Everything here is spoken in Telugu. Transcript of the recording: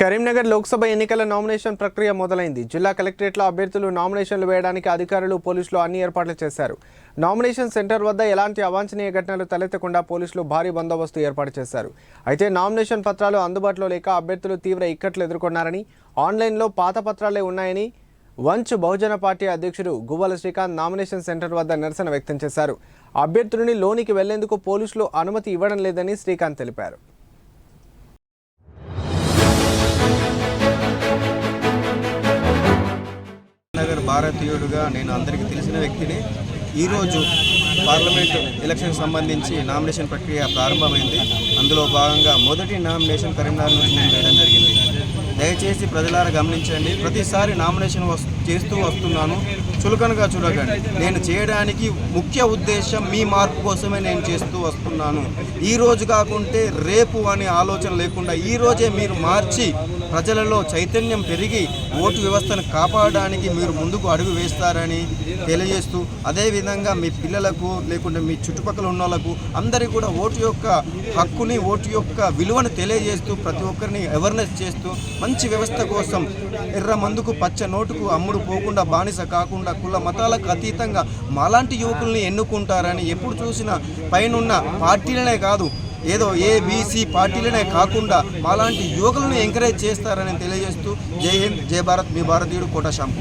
కరీంనగర్ లోక్సభ ఎన్నికల నామినేషన్ ప్రక్రియ మొదలైంది. జిల్లా కలెక్టరేట్లో అభ్యర్థులు నామినేషన్లు వేయడానికి అధికారులు పోలీసులు అన్ని ఏర్పాట్లు చేశారు. నామినేషన్ సెంటర్ వద్ద ఎలాంటి అవాంఛనీయ ఘటనలు తలెత్తకుండా పోలీసులు భారీ బందోబస్తు ఏర్పాటు చేశారు. అయితే నామినేషన్ పత్రాలు అందుబాటులో లేక అభ్యర్థులు తీవ్ర ఇక్కట్లు ఎదుర్కొన్నారని ఆన్లైన్లో పాత పత్రాలే ఉన్నాయని వంచ్ బహుజన పార్టీ అధ్యక్షుడు గువ్వల శ్రీకాంత్ నామినేషన్ సెంటర్ వద్ద నిరసన వ్యక్తం చేశారు. అభ్యర్థులని లోనికి వెళ్ళేందుకు పోలీసులు అనుమతి ఇవ్వడం లేదని శ్రీకాంత్ తెలిపారు. భారతీయుడుగా నేను అందరికీ తెలిసిన వ్యక్తిని. ఈరోజు పార్లమెంట్ ఎలక్షన్ సంబంధించి నామినేషన్ ప్రక్రియ ప్రారంభమైంది. అందులో భాగంగా మొదటి నామినేషన్ కరీంనగర్ నుంచి నేను వేయడం జరిగింది. దయచేసి ప్రజలారా గమనించండి ప్రతిసారి నామినేషన్ చేస్తూ వస్తున్నాను. చులకనగా చూడకండి. నేను చేయడానికి ముఖ్య ఉద్దేశం మీ మార్పు కోసమే నేను చేస్తూ వస్తున్నాను. ఈ రోజు కాకుంటే రేపు అనే ఆలోచన లేకుండా ఈ రోజే మీరు మార్చి ప్రజలలో చైతన్యం పెరిగి ఓటు వ్యవస్థను కాపాడడానికి మీరు ముందుకు అడుగు వేస్తారని తెలియజేస్తూ అదేవిధంగా మీ పిల్లలకు లేకుంటే మీ చుట్టుపక్కల ఉన్న వాళ్ళకు అందరికీ కూడా ఓటు యొక్క హక్కుని ఓటు యొక్క విలువను తెలియజేస్తూ ప్రతి ఒక్కరిని అవేర్నెస్ చేస్తూ మంచి వ్యవస్థ కోసం ఎర్ర మందుకు పచ్చ నోటుకు అమ్ముడు పోకుండా బానిస కాకుండా కుల మతాలకు అతీతంగా మాలాంటి యువకుల్ని ఎన్నుకుంటారని ఎప్పుడు చూసినా పైనున్న పార్టీలనే కాదు ఏదో ఏబీసీ పార్టీలనే కాకుండా మాలాంటి యువకులను ఎంకరేజ్ చేస్తారని తెలియజేస్తూ జై హింద్ జై భారత్ మీ భారతీయుడు కోట శ్యామ్